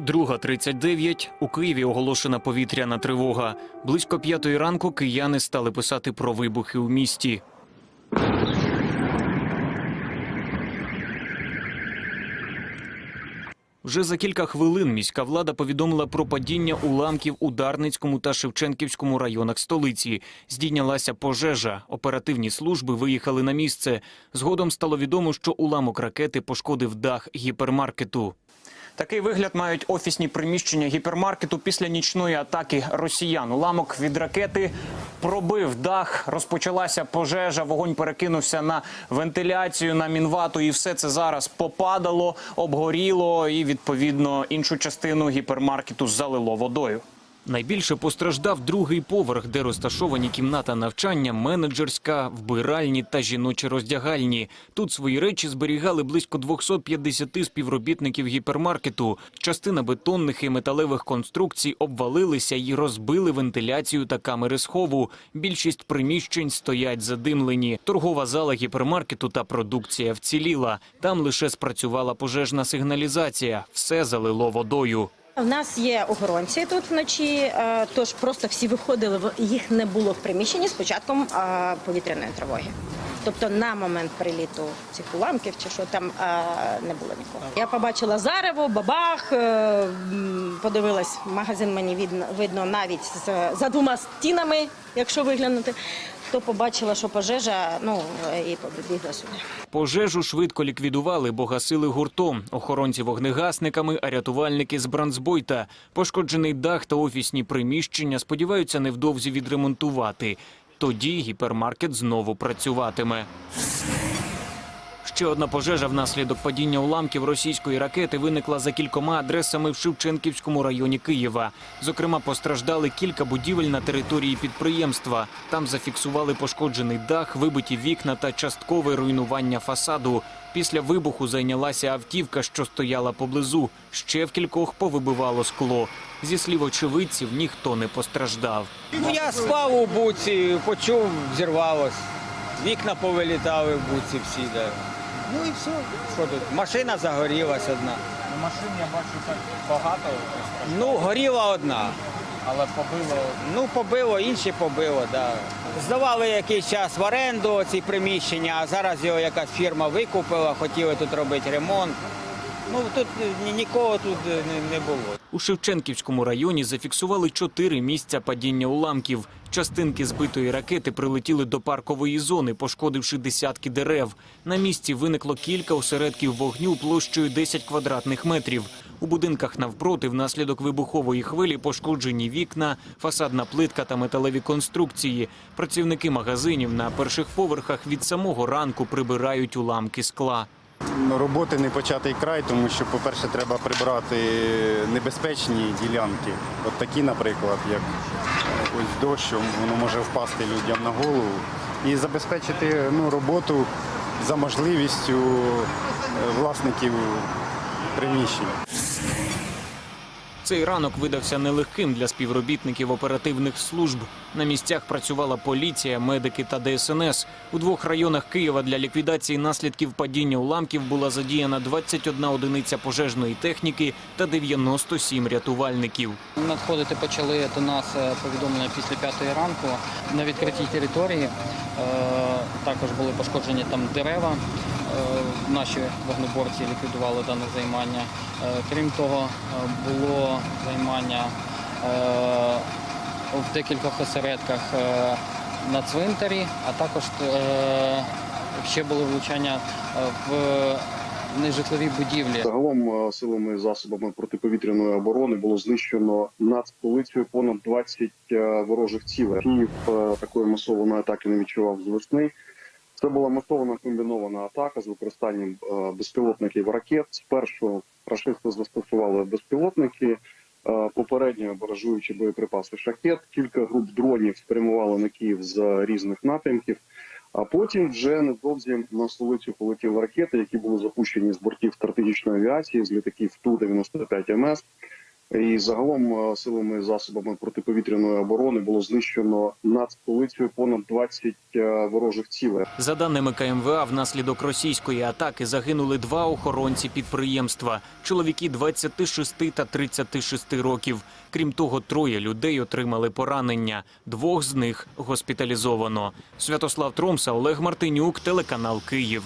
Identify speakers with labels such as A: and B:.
A: 2.39. У Києві оголошена повітряна тривога. Близько п'ятої ранку кияни стали писати про вибухи у місті. Вже за кілька хвилин міська влада повідомила про падіння уламків у Дарницькому та Шевченківському районах столиці. Здійнялася пожежа. Оперативні служби виїхали на місце. Згодом стало відомо, що уламок ракети пошкодив дах гіпермаркету. Такий вигляд мають офісні приміщення гіпермаркету після нічної атаки росіян. Уламок від ракети пробив дах, розпочалася пожежа, вогонь перекинувся на вентиляцію, на мінвату, і все це зараз попадало, обгоріло, і відповідно іншу частину гіпермаркету залило водою. Найбільше постраждав другий поверх, де розташовані кімната навчання, менеджерська, вбиральні та жіночі роздягальні. Тут свої речі зберігали близько 250 співробітників гіпермаркету. Частина бетонних і металевих конструкцій обвалилися і розбили вентиляцію та камери схову. Більшість приміщень стоять задимлені. Торгова зала гіпермаркету та продукція вціліла. Там лише спрацювала пожежна сигналізація. Все залило водою.
B: У нас є охоронці тут вночі, е, тож просто всі виходили, їх не було в приміщенні з початком е, повітряної тривоги. Тобто на момент приліту цих уламків чи що там е, не було нікого. Я побачила зарево, бабах, е, подивилась, магазин мені видно, видно навіть з, за двома стінами, якщо виглянути, то побачила, що пожежа, ну і побігла сюди.
A: Пожежу швидко ліквідували, бо гасили гуртом. Охоронці вогнегасниками, а рятувальники з бранцбойта. Пошкоджений дах та офісні приміщення сподіваються невдовзі відремонтувати. Тоді гіпермаркет знову працюватиме. Ще одна пожежа внаслідок падіння уламків російської ракети виникла за кількома адресами в Шевченківському районі Києва. Зокрема, постраждали кілька будівель на території підприємства. Там зафіксували пошкоджений дах, вибиті вікна та часткове руйнування фасаду. Після вибуху зайнялася автівка, що стояла поблизу. Ще в кількох повибивало скло. Зі слів очевидців, ніхто не постраждав.
C: Ну, я спав у буці, почув, зірвалось. Вікна повилітали в буці всі. Да. Ну і все. Що тут? Машина загорілась одна.
D: На машині я бачу так багато,
C: Ну, горіла одна.
D: але побило.
C: Ну, побило, інші побило, да. Здавали якийсь час в оренду ці приміщення, а зараз його якась фірма викупила, хотіли тут робити ремонт. Ну тут ні- нікого тут не, не було.
A: У Шевченківському районі зафіксували чотири місця падіння уламків. Частинки збитої ракети прилетіли до паркової зони, пошкодивши десятки дерев. На місці виникло кілька осередків вогню площею 10 квадратних метрів. У будинках навпроти внаслідок вибухової хвилі пошкоджені вікна, фасадна плитка та металеві конструкції. Працівники магазинів на перших поверхах від самого ранку прибирають уламки скла.
E: Роботи не початий край, тому що, по-перше, треба прибрати небезпечні ділянки. От такі, наприклад, як ось дощ, воно може впасти людям на голову. І забезпечити ну, роботу за можливістю е, власників приміщень.
A: Цей ранок видався нелегким для співробітників оперативних служб. На місцях працювала поліція, медики та ДСНС. У двох районах Києва для ліквідації наслідків падіння уламків була задіяна 21 одиниця пожежної техніки та 97 рятувальників.
F: Надходити почали до нас е, повідомлення після п'ятої ранку на відкритій території. Також були пошкоджені там дерева. Е, Наші вогнеборці ліквідували дане займання. Е, Крім того, е, було займання в декількох осередках на цвинтарі, а також ще були влучання в нежитлові будівлі.
G: Загалом е, силами засобами протиповітряної оборони було знищено над понад 20 е, ворожих цілей. Київ е, такої масованої атаки не відчував з весни. Це була масована комбінована атака з використанням безпілотників ракет. Спершу рашисти застосували безпілотники, попередньо баражуючи боєприпаси шахет. Кілька груп дронів спрямували на Київ з різних напрямків. А потім вже недовзі на столицю полетіли ракети, які були запущені з бортів стратегічної авіації, з літаків Ту-95 МС. І загалом е, силами і засобами протиповітряної оборони було знищено над столицею понад 20 е, ворожих цілей.
A: За даними КМВА, внаслідок російської атаки загинули два охоронці підприємства – чоловіки 26 та 36 років. Крім того, троє людей отримали поранення. Двох з них госпіталізовано. Святослав Тромса, Олег Мартинюк, телеканал Київ.